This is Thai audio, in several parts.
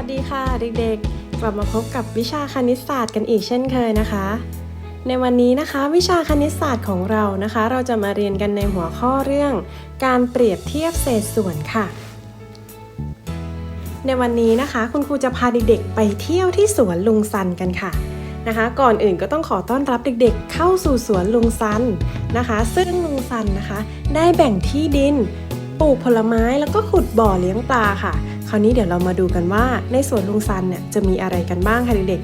วัสดีค่ะเด็กๆ กลับมาพบกับวิชาคณิตศาสตร์กันอีกเช่นเคยนะคะ ในวันนี้นะคะวิชาคณิตศาสตร์ของเรานะคะ เราจะมาเรียนกันในหัวข้อเรื่อง การเปรียบเทียบเศษส่วนค่ะ ในวันนี้นะคะคุณครูจะพาเด็กๆ ไปเที่ยวที่สวนลุงซันกันค่ะนะคะ ก่อนอื่นก็ต้องขอต้อนรับเด็กๆ เข้าสู่สวนลุงซันนะคะ ซึ่งลุงซันนะคะ ได้แบ่งที่ดินปลูกผลไม้แล้วก็ขุดบ่อเลี้ยงปลาค่ะ คราวนี้เดี๋ยวเรามาดูกันว่าในสวนลุงซันเนี่ยจะมีอะไรกันบ้างค่ะเด็ก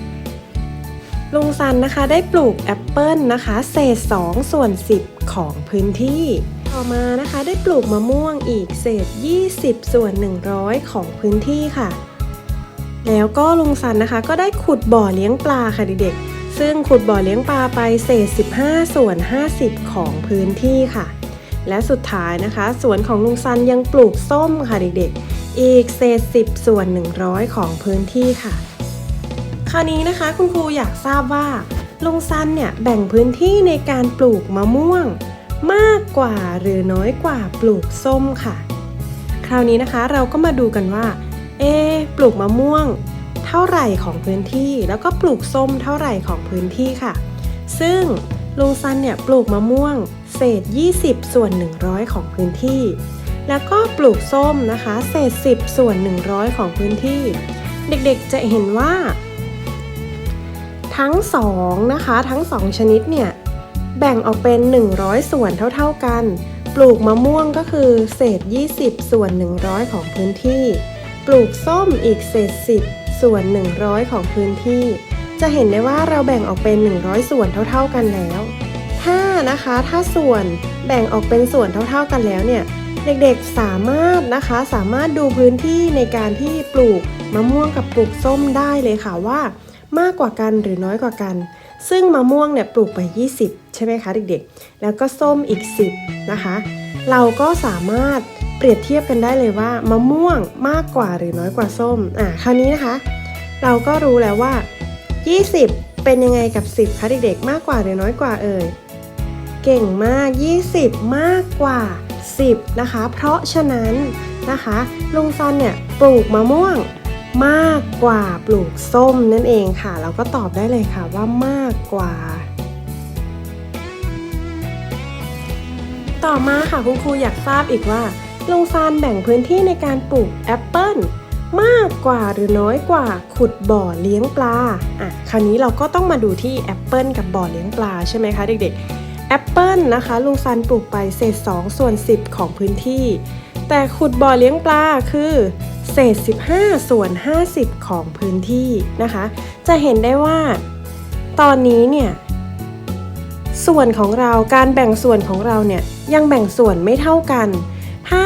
ๆลุงซันนะคะได้ปลูกแอปเปิลนะคะเศษ2ส่วน10 ของพื้นที่ ต่อมานะคะได้ปลูกมะม่วงอีกเศษ 20 ส่วน 100 ของพื้นที่ค่ะ แล้วก็ลุงซันนะคะ ก็ได้ขุดบ่อเลี้ยงปลาค่ะเด็กๆซึ่งขุดบ่อเลี้ยงปลาไปเศษ 15 ส่วน 50 ของพื้นที่ค่ะและสุดท้ายนะคะ สวนของลุงซันยังปลูกส้มค่ะเด็กๆ อีกเศษ 10 ส่วน 100 ของพื้นที่ค่ะ คราวนี้นะคะคุณครูอยากทราบว่าลุงซันเนี่ยแบ่งพื้นที่ในการปลูกมะม่วง มากกว่าหรือน้อยกว่าปลูกส้มค่ะ คราวนี้นะคะเราก็มาดูกันว่า เอ ปลูกมะม่วง เท่าไหร่ของพื้นที่ แล้วก็ปลูกส้มเท่าไหร่ของพื้นที่ค่ะ ซึ่งลุงซันเนี่ยปลูกมะม่วง เศษ 20 ส่วน 100 ของพื้นที่ แล้วก็ปลูกส้มนะคะเศษ10ส่วน 100 ของพื้นที่ เด็กๆจะเห็นว่า ทั้งสองนะคะทั้งสองชนิดเนี่ยแบ่งออกเป็น 100 ส่วนเท่าๆกัน ปลูกมะม่วงก็คือเศษ 20 ส่วน 100 ของพื้นที่ ปลูกส้มอีกเศษ 10 ส่วน 100 ของพื้นที่ จะเห็นได้ว่าเราแบ่งออกเป็น 100 ส่วนเท่าๆกันแล้ว ถ้านะคะถ้าส่วนแบ่งออกเป็นส่วนเท่าๆกันแล้วเนี่ย เด็กๆสามารถนะคะสามารถดูพื้นที่ในการที่ปลูกมะม่วงกับปลูกส้มได้เลยค่ะว่ามากกว่ากันหรือน้อยกว่ากัน ซึ่งมะม่วงเนี่ยปลูกไป 20 ใช่ไหมคะเด็กๆ แล้วก็ส้มอีก 10 นะคะ เราก็สามารถเปรียบเทียบกันได้เลยว่ามะม่วงมากกว่าหรือน้อยกว่าส้มอะคราวนี้นะคะ เราก็รู้แล้วว่า 20 เป็นยังไงกับ 10คะเด็กๆ มากกว่าหรือน้อยกว่าเอ่ยเก่งมาก 20 มากกว่า 10 นะคะ เพราะฉะนั้นนะคะลุงซันเนี่ยปลูกมะม่วงมากกว่าปลูกส้มนั่นเองค่ะ เราก็ตอบได้เลยค่ะว่ามากกว่า ต่อมาค่ะคุณครูอยากทราบอีกว่าลุงซานแบ่งพื้นที่ในการปลูกแอปเปิลมากกว่าหรือน้อยกว่าขุดบ่อเลี้ยงปลาอะคราวนี้เราก็ต้องมาดูที่แอปเปิลกับบ่อเลี้ยงปลาใช่ไหมคะเด็กๆ แอปเปิลนะคะลุงซันปลูกไปเศษ2ส่วน10 ของพื้นที่ แต่ขุดบ่อเลี้ยงปลาคือเศษ 15 ส่วน 50 ของพื้นที่นะคะ จะเห็นได้ว่า ตอนนี้เนี่ยส่วนของเราการแบ่งส่วนของเราเนี่ยยังแบ่งส่วนไม่เท่ากัน ถ้า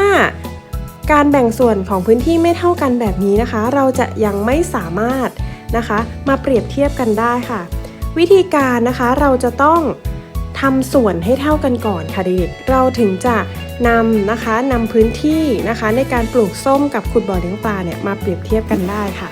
การแบ่งส่วนของพื้นที่ไม่เท่ากันแบบนี้นะคะ เราจะยังไม่สามารถนะคะ มาเปรียบเทียบกันได้ค่ะ วิธีการนะคะเราจะต้อง ทำส่วนให้เท่ากันก่อนค่ะเด็กเราถึงจะนำนะคะนำพื้นที่นะคะ ในการปลูกส้มกับขุดบ่อเลี้ยงปลาเนี่ยมาเปรียบเทียบกันได้ค่ะ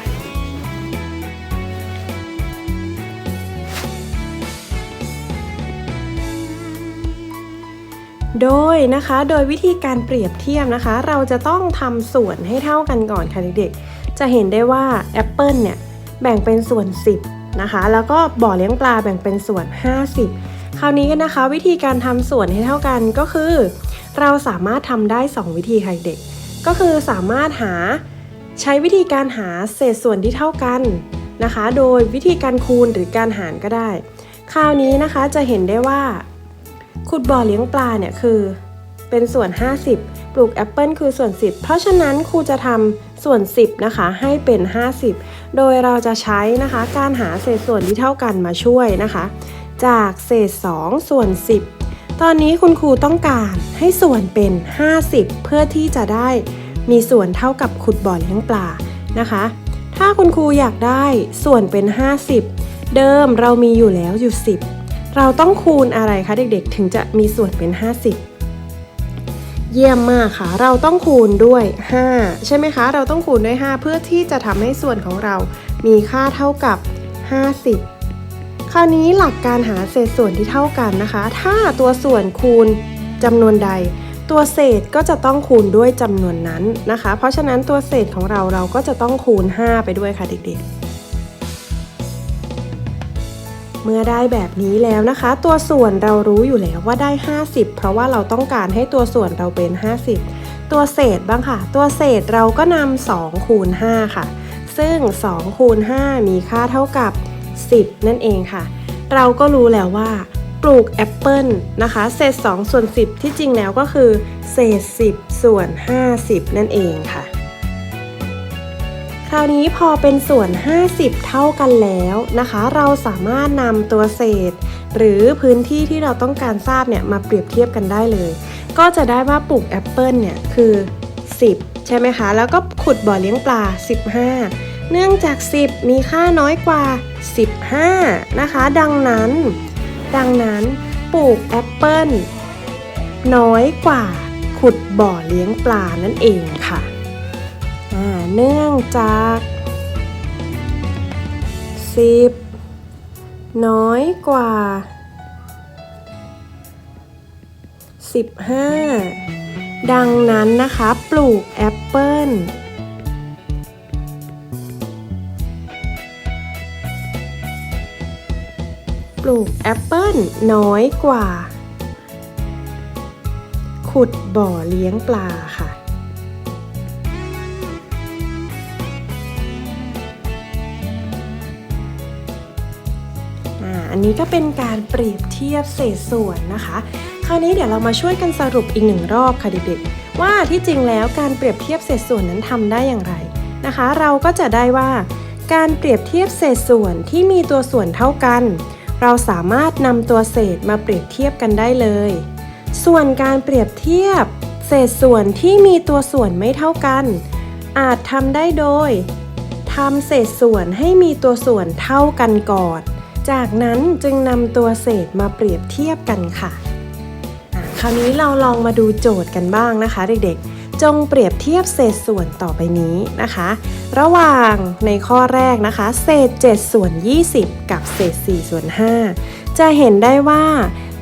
โดยนะคะโดยวิธีการเปรียบเทียบนะคะ เราจะต้องทำส่วนให้เท่ากันก่อนค่ะเด็กๆจะเห็นได้ว่าแอปเปิลเนี่ยแบ่งเป็นส่วน 10นะคะแล้วก็บ่อเลี้ยงปลาแบ่งเป็นส่วน 50 คราวนี้กันะคะ วิธีการทำส่วนให้เท่ากันก็คือ เราสามารถทำได้ 2 วิธีค่ะเด็ก ก็คือสามารถหาใช้วิธีการหาเศษส่วนที่เท่ากันนะคะ โดยวิธีการคูณหรือการหารก็ได้ คราวนี้นะคะจะเห็นได้ว่า ขุดบ่อเลี้ยงปลาเนี่ยคือ เป็นส่วน 50 ปลูกแอปเปิลคือส่วน 10 เพราะฉะนั้นครูจะทำส่วน 10นะคะให้เป็น 50 โดยเราจะใช้นะคะการหาเศษส่วนที่เท่ากันมาช่วยนะคะ จากเศษ 2 ส่วน 10 ตอนนี้คุณครูต้องการให้ส่วนเป็น 50 เพื่อที่จะได้มีส่วนเท่ากับขุดบ่อเลี้ยงปลานะคะ ถ้าคุณครูอยากได้ส่วนเป็น 50 เดิมเรามีอยู่แล้วอยู่ 10 เราต้องคูณอะไรคะเด็กๆ ถึงจะมีส่วนเป็น 50 เยี่ยมมากค่ะ เราต้องคูณด้วย 5 ใช่ไหมคะ เราต้องคูณด้วย 5 เพื่อที่จะทำให้ส่วนของเรามีค่าเท่ากับ 50 ราวนี้หลักการหาเศษส่วนที่เท่ากันนะคะ ถ้าตัวส่วนคูณจำนวนใด ตัวเศษก็จะต้องคูณด้วยจำนวนนั้นนะคะ เพราะฉะนั้นตัวเศษของเราเราก็จะต้องคูณ 5 ไปด้วยค่ะเด็กๆ เมื่อได้แบบนี้แล้วนะคะ ตัวส่วนเรารู้อยู่แล้วว่าได้ 50 เพราะว่าเราต้องการให้ตัวส่วนเราเป็น 50 ตัวเศษบ้างค่ะ ตัวเศษเราก็นำ2คูณ5ค่ะ ซึ่ง2คูณ5มีค่าเท่ากับ 10 นั่นเองค่ะ เราก็รู้แล้วว่า ปลูกแอปเปิลนะคะเศษ2ส่วน10 ที่จริงแล้วก็คือเศษ 10 ส่วน 50 นั่นเองค่ะ คราวนี้พอเป็นส่วน 50 เท่ากันแล้วนะคะ เราสามารถนำตัวเศษ หรือพื้นที่ที่เราต้องการทราบเนี่ยมาเปรียบเทียบกันได้เลย ก็จะได้ว่าปลูกแอปเปิลเนี่ยคือ 10 ใช่ไหมคะ แล้วก็ขุดบ่อเลี้ยงปลา 15 เนื่องจาก 10 มีค่าน้อยกว่า 15 นะคะ ดังนั้น ดังนั้นปลูกแอปเปิ้ลน้อยกว่าขุดบ่อเลี้ยงปลานั่นเองค่ะอ่าเนื่องจาก 10 น้อยกว่า 15 ดังนั้นนะคะ ปลูกแอปเปิ้ล ลูกแอปเปิลน้อยกว่า ขุดบ่อเลี้ยงปลาค่ะอ่าอันนี้ก็เป็นการเปรียบเทียบเศษส่วนนะคะ คราวนี้เดี๋ยวเรามาช่วยกันสรุปอีกหนึ่งรอบค่ะเด็กๆ ว่าที่จริงแล้วการเปรียบเทียบเศษส่วนนั้นทำได้อย่างไรนะคะ เราก็จะได้ว่าการเปรียบเทียบเศษส่วนที่มีตัวส่วนเท่ากัน เราสามารถนำตัวเศษมาเปรียบเทียบกันได้เลย ส่วนการเปรียบเทียบ เศษส่วนที่มีตัวส่วนไม่เท่ากัน อาจทำได้โดยทำเศษส่วนให้มีตัวส่วนเท่ากันก่อน จากนั้นจึงนำตัวเศษมาเปรียบเทียบกันค่ะ คราวนี้เราลองมาดูโจทย์กันบ้างนะคะเด็กๆ จงเปรียบเทียบเศษส่วนต่อไปนี้นะคะ ระหว่างในข้อแรกนะคะ เศษ 7 ส่วน 20 กับเศษ 4 ส่วน 5 จะเห็นได้ว่า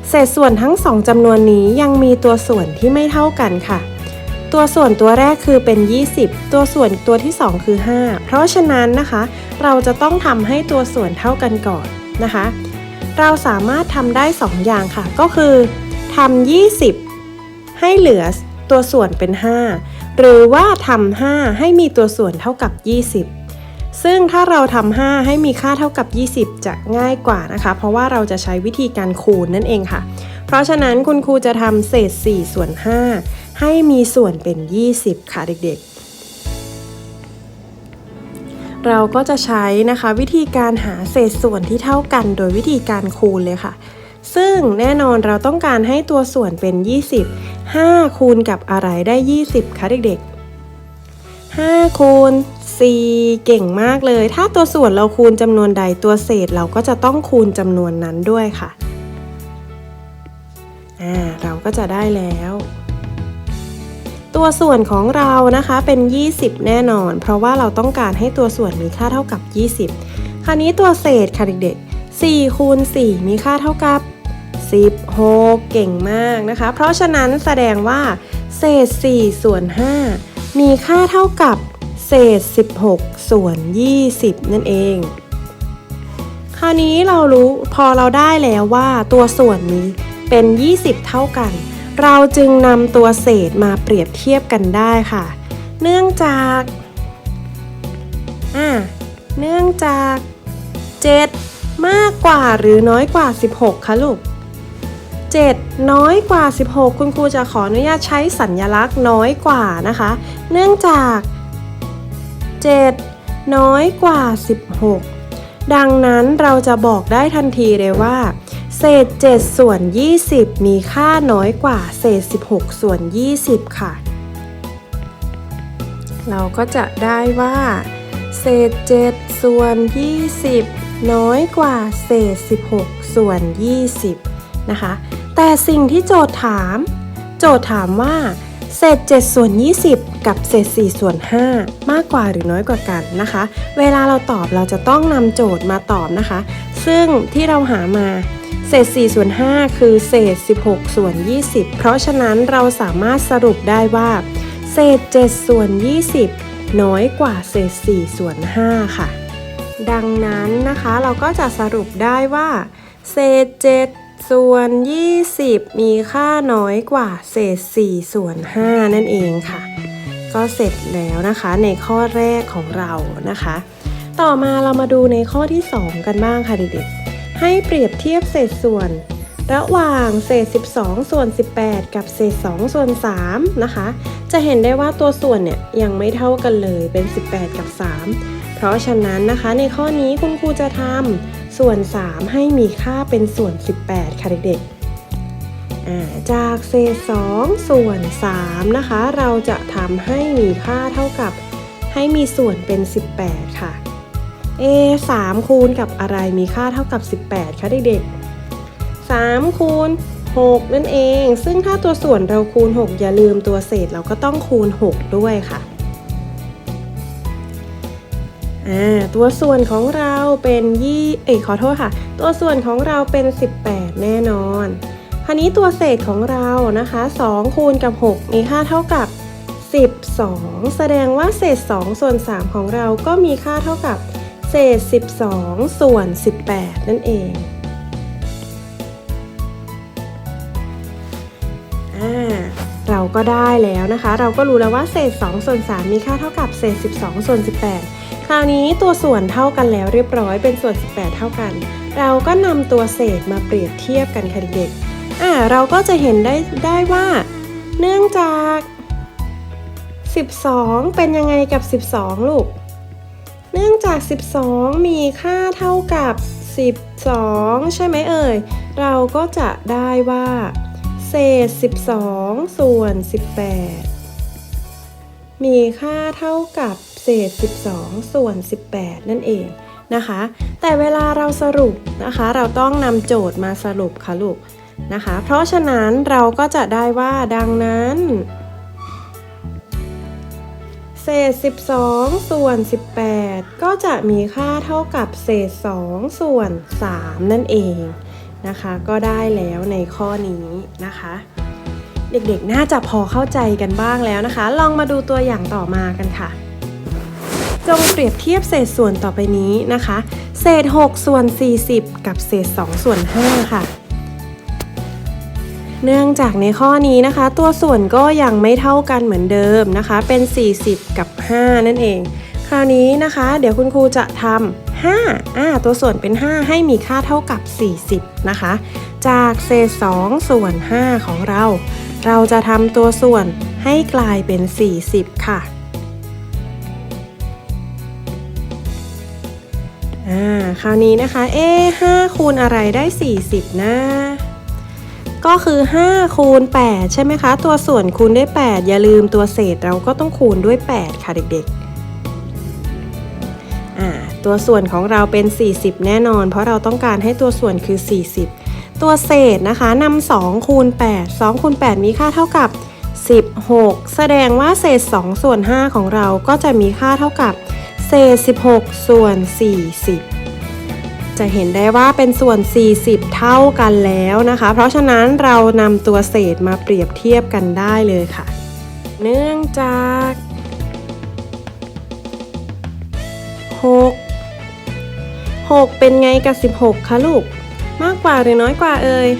เศษส่วนทั้งสองจำนวนนี้ยังมีตัวส่วนที่ไม่เท่ากันค่ะ ตัวส่วนตัวแรกคือเป็น 20 ตัวส่วนตัวที่ 2 คือ 5 เพราะฉะนั้นนะคะ เราจะต้องทำให้ตัวส่วนเท่ากันก่อนนะคะ เราสามารถทำได้ 2 อย่างค่ะ ก็คือทำ20 ให้เหลือ ตัวส่วนเป็น 5 หรือว่าทำ5ให้มีตัวส่วนเท่ากับ 20 ซึ่งถ้าเราทำ5ให้มีค่าเท่ากับ 20 จะง่ายกว่านะคะ เพราะว่าเราจะใช้วิธีการคูณนั่นเองค่ะ เพราะฉะนั้นคุณครูจะทำเศษ 4 ส่วน 5 ให้มีส่วนเป็น 20 ค่ะเด็กๆ เราก็จะใช้นะคะวิธีการหาเศษส่วนที่เท่ากัน โดยวิธีการคูณเลยค่ะ ซึ่งแน่นอนเราต้องการให้ตัวส่วนเป็น 20 5 คูณกับอะไรได้ 20 คะเด็กๆ 5 คูณ 4 เก่งมากเลย ถ้าตัวส่วนเราคูณจำนวนใดตัวเศษเราก็จะต้องคูณจำนวนนั้นด้วยค่ะ อ่า เราก็จะได้แล้ว ตัวส่วนของเรานะคะเป็น 20 แน่นอน เพราะว่าเราต้องการให้ตัวส่วนมีค่าเท่ากับ 20 คราวนี้ตัวเศษค่ะเด็กๆ4คูณ4มีค่าเท่ากับ 16 เก่งมากนะคะ เพราะฉะนั้นแสดงว่า เศษ 4 ส่วน 5 มีค่าเท่ากับเศษ 16 ส่วน 20 นั่นเอง คราวนี้เรารู้พอเราได้แล้วว่าตัวส่วนนี้เป็น 20 เท่ากัน เราจึงนำตัวเศษมาเปรียบเทียบกันได้ค่ะ เนื่องจากอ่าเนื่องจาก 7 มากกว่าหรือน้อยกว่า 16 คะลูก 7 น้อยกว่า 16 คุณครูจะขออนุญาตใช้สัญญลักษณ์น้อยกว่านะคะ เนื่องจาก 7 น้อยกว่า 16 ดังนั้นเราจะบอกได้ทันทีเลยว่า เศษ 7 ส่วน 20 มีค่าน้อยกว่า เศษ 16 ส่วน 20 ค่ะ เราก็จะได้ว่า เศษ 7 ส่วน 20 น้อยกว่า เศษ 16 ส่วน 20นะคะ แต่สิ่งที่โจทย์ถาม โจทย์ถามว่า เศษ7ส่วน20 กับเศษ4ส่วน5 มากกว่าหรือน้อยกว่ากันนะคะ เวลาเราตอบเราจะต้องนำโจทย์มาตอบนะคะ ซึ่งที่เราหามาเศษ4ส่วน5คือเศษ 16 ส่วน 20 เพราะฉะนั้นเราสามารถสรุปได้ว่า เศษ 7 ส่วน 20 น้อยกว่าเศษ 4 ส่วน 5 ค่ะ ดังนั้นนะคะเราก็จะสรุปได้ว่า เศษ 7 ส่วน 20 มีค่าน้อยกว่าเศษ 4 ส่วน 5 นั่นเองค่ะ ก็เสร็จแล้วนะคะในข้อแรกของเรานะคะ ต่อมาเรามาดูในข้อที่ 2 กันบ้างค่ะเด็กๆ ให้เปรียบเทียบเศษส่วน ระหว่างเศษ 12 ส่วน 18 กับเศษ 2 ส่วน 3 นะคะ จะเห็นได้ว่าตัวส่วนเนี่ยยังไม่เท่ากันเลยเป็น 18 กับ 3 เพราะฉะนั้นนะคะในข้อนี้คุณครูจะทำ ส่วน 3 ให้มีค่าเป็นส่วน 18 ค่ะเด็กๆ จากเศษ2ส่วน 3 นะคะ เราจะทำให้มีค่าเท่ากับให้มีส่วนเป็น 18 ค่ะ a 3คูณกับอะไรมีค่าเท่ากับ 18 คะเด็กๆ 3 คูณ 6 นั่นเอง ซึ่งถ้าตัวส่วนเราคูณ 6 อย่าลืมตัวเศษเราก็ต้องคูณ 6 ด้วยค่ะ อ่าตัวส่วนของเราเป็นยี่เอยขอโทษค่ะ ตัวส่วนของเราเป็น 18 แน่นอนคราวนี้ตัวเศษของเรานะคะ2คูณกับ 6 มีค่าเท่ากับ 12 แสดงว่าเศษ 2 ส่วน 3 ของเราก็มีค่าเท่ากับ เศษ 12 ส่วน 18 นั่นเองเราก็ได้แล้วนะคะ เราก็รู้แล้วว่าเศษ 2 ส่วน 3 มีค่าเท่ากับเศษ 12 ส่วน 18 คราวนี้ตัวส่วนเท่ากันแล้วเรียบร้อยเป็นส่วน 18 เท่ากัน เราก็นำตัวเศษมาเปรียบเทียบกันค่ะเด็กๆอ่าเราก็จะเห็นได้ได้ว่า เนื่องจาก 12 เป็นยังไงกับ 12 ลูก เนื่องจาก 12 มีค่าเท่ากับ 12 ใช่ไหมเอ่ย เราก็จะได้ว่า เศษ 12 ส่วน 18 มีค่าเท่ากับ เศษ 12 ส่วน 18 นั่นเองนะคะ แต่เวลาเราสรุปนะคะ เราต้องนำโจทย์มาสรุปค่ะลูกนะคะ เพราะฉะนั้นเราก็จะได้ว่าดังนั้น เศษ 12 ส่วน 18 ก็จะมีค่าเท่ากับเศษ 2 ส่วน 3 นั่นเองนะคะ ก็ได้แล้วในข้อนี้นะคะเด็กๆ น่าจะพอเข้าใจกันบ้างแล้วนะคะ ลองมาดูตัวอย่างต่อมากันค่ะ จงเปรียบเทียบเศษส่วนต่อไปนี้นะคะ เศษ 6 ส่วน 40 กับเศษ 2 ส่วน 5 ค่ะ เนื่องจากในข้อนี้นะคะ ตัวส่วนก็ยังไม่เท่ากันเหมือนเดิมนะคะ เป็น 40 กับ 5 นั่นเอง คราวนี้นะคะ เดี๋ยวคุณครูจะทำ5อ่าตัวส่วนเป็น 5 ให้มีค่าเท่ากับ 40 นะคะ จากเศษ 2 ส่วน 5 ของเรา เราจะทำตัวส่วนให้กลายเป็น 40 ค่ะ อ่าคราวนี้นะคะ เอ๊5คูณอะไรได้ 40 นะ ก็คือ5คูณ8ใช่ไหมคะ ตัวส่วนคูณด้วย8 อย่าลืมตัวเศษเราก็ต้องคูณด้วย 8 ค่ะเด็กๆอ่าตัวส่วนของเราเป็น 40 แน่นอน เพราะเราต้องการให้ตัวส่วนคือ 40 ตัวเศษนะคะนำ2คูณ8 2คูณ8มีค่าเท่ากับ 16 แสดงว่าเศษ2ส่วน5ของเราก็จะมีค่าเท่ากับ เศษ 16 ส่วน 40 จะเห็นได้ว่าเป็นส่วน 40 เท่ากันแล้วนะคะ เพราะฉะนั้นเรานำตัวเศษมาเปรียบเทียบกันได้เลยค่ะ เนื่องจาก 6 6 เป็นไงกับ 16 คะลูก มากกว่าหรือน้อยกว่าเอ่ย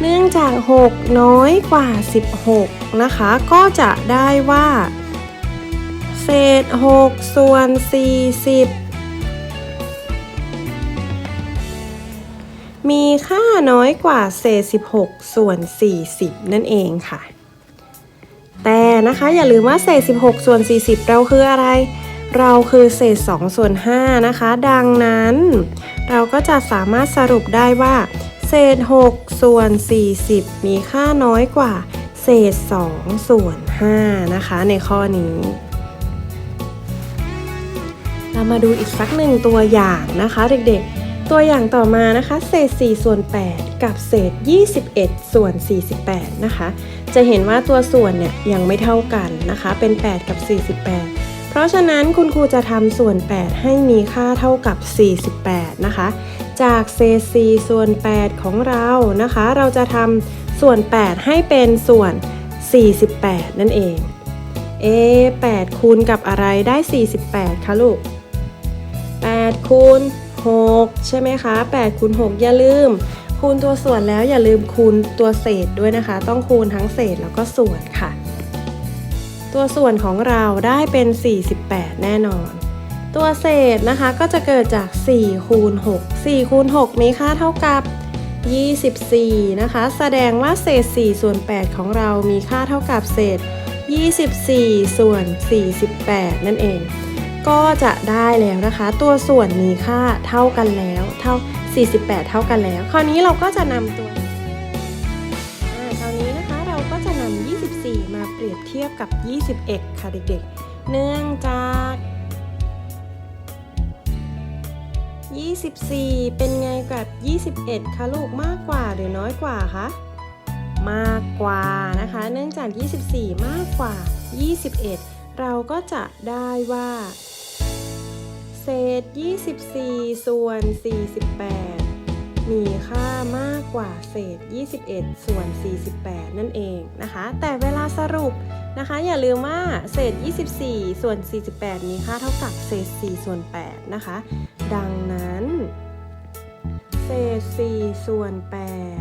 เนื่องจาก 6 น้อยกว่า 16 นะคะ ก็จะได้ว่า เศษ 6 ส่วน 40 มีค่าน้อยกว่าเศษ 16 ส่วน 40 นั่นเองค่ะ แต่นะคะอย่าลืมว่าเศษ 16 ส่วน 40 เราคืออะไร เราคือเศษ 2 ส่วน 5 นะคะ ดังนั้น เราก็จะสามารถสรุปได้ว่า เศษ 6 ส่วน 40 มีค่าน้อยกว่าเศษ 2 ส่วน 5 นะคะ ในข้อนี้ เรามาดูอีกสักหนึ่งตัวอย่างนะคะเด็กๆ ตัวอย่างต่อมานะคะ เศษ 4 ส่วน 8 กับเศษ 21 ส่วน 48 นะคะ จะเห็นว่าตัวส่วนเนี่ยยังไม่เท่ากันนะคะ เป็น 8 กับ 48 เพราะฉะนั้นคุณครูจะทำส่วน 8 ให้มีค่าเท่ากับ 48 นะคะ จากเศษ 4 ส่วน 8 ของเรานะคะ เราจะทำส่วน 8 ให้เป็นส่วน 48 นั่นเองเอะ8คูณกับอะไรได้ 48 คะลูก 8คูณ6ใช่ไหมคะ8คูณ6อย่าลืม คูณตัวส่วนแล้วอย่าลืมคูณตัวเศษด้วยนะคะ ต้องคูณทั้งเศษแล้วก็ส่วนค่ะ ตัวส่วนของเราได้เป็น 48 แน่นอน ตัวเศษนะคะก็จะเกิดจาก 4 คูณ 6 4 คูณ 6 มีค่าเท่ากับ 24 นะคะ แสดงว่าเศษ 4 ส่วน 8 ของเรามีค่าเท่ากับเศษ 24 ส่วน 48 นั่นเอง ก็จะได้แล้วนะคะ ตัวส่วนมีค่าเท่ากันแล้ว เท่า 48 เท่ากันแล้ว คราวนี้เราก็จะนำตัวคราวนี้นะคะเราก็จะนำ24 มาเปรียบเทียบกับ 21 ค่ะเด็กๆ เนื่องจาก 24 เป็นไงกับ 21 คะลูกมากกว่าหรือน้อยกว่าคะมากกว่านะคะ เนื่องจาก 24 มากกว่า 21 เราก็จะได้ว่า ศษ24 ส่วน 48 มีค่ามากกว่าเศษ 21 ส่วน 48 นั่นเองนะคะ แต่เวลาสรุปนะคะ อย่าลืมว่าเศษ 24 ส่วน 48 มีค่าเท่ากับเศษ 4 ส่วน 8 นะคะ ดังนั้น เศษ 4 ส่วน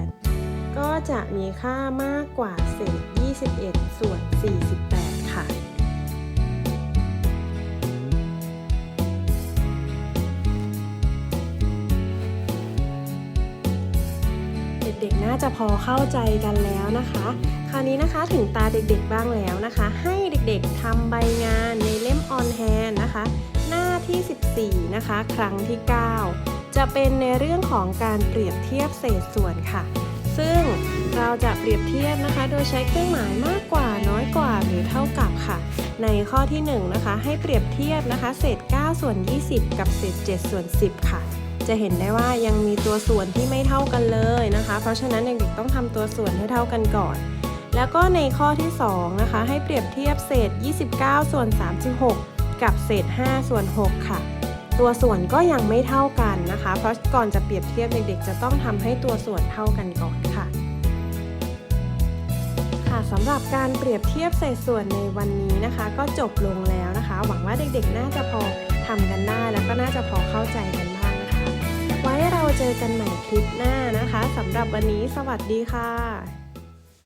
8 ก็จะมีค่ามากกว่าเศษ 21 ส่วน 48 น่าจะพอเข้าใจกันแล้วนะคะ คราวนี้นะคะถึงตาเด็กๆบ้างแล้วนะคะ ให้เด็กๆทำใบงานในเล่มออนแฮนนะคะ หน้าที่ 14 นะคะ ครั้งที่ 9 จะเป็นในเรื่องของการเปรียบเทียบเศษส่วนค่ะ ซึ่งเราจะเปรียบเทียบนะคะ โดยใช้เครื่องหมายมากกว่าน้อยกว่าหรือเท่ากับค่ะ ในข้อที่1นะคะให้เปรียบเทียบนะคะ เศษ 9 ส่วน 20 กับเศษ 7 ส่วน 10 ค่ะ จะเห็นได้ว่ายังมีตัวส่วนที่ไม่เท่ากันเลยนะคะ เพราะฉะนั้นเด็กๆต้องทำตัวส่วนให้เท่ากันก่อน แล้วก็ในข้อที่2นะคะให้เปรียบเทียบเศษ 29 ส่วน 36 กับเศษ 5 ส่วน 6 ค่ะ ตัวส่วนก็ยังไม่เท่ากันนะคะ เพราะก่อนจะเปรียบเทียบเด็กๆจะต้องทำให้ตัวส่วนเท่ากันก่อนค่ะค่ะสำหรับการเปรียบเทียบเศษส่วนในวันนี้นะคะ ก็จบลงแล้วนะคะ หวังว่าเด็กๆ น่าจะพอทำกันได้แล้วก็น่าจะพอเข้าใจกัน เราเจอกันใหม่คลิปหน้านะคะสำหรับวันนี้สวัสดีค่ะ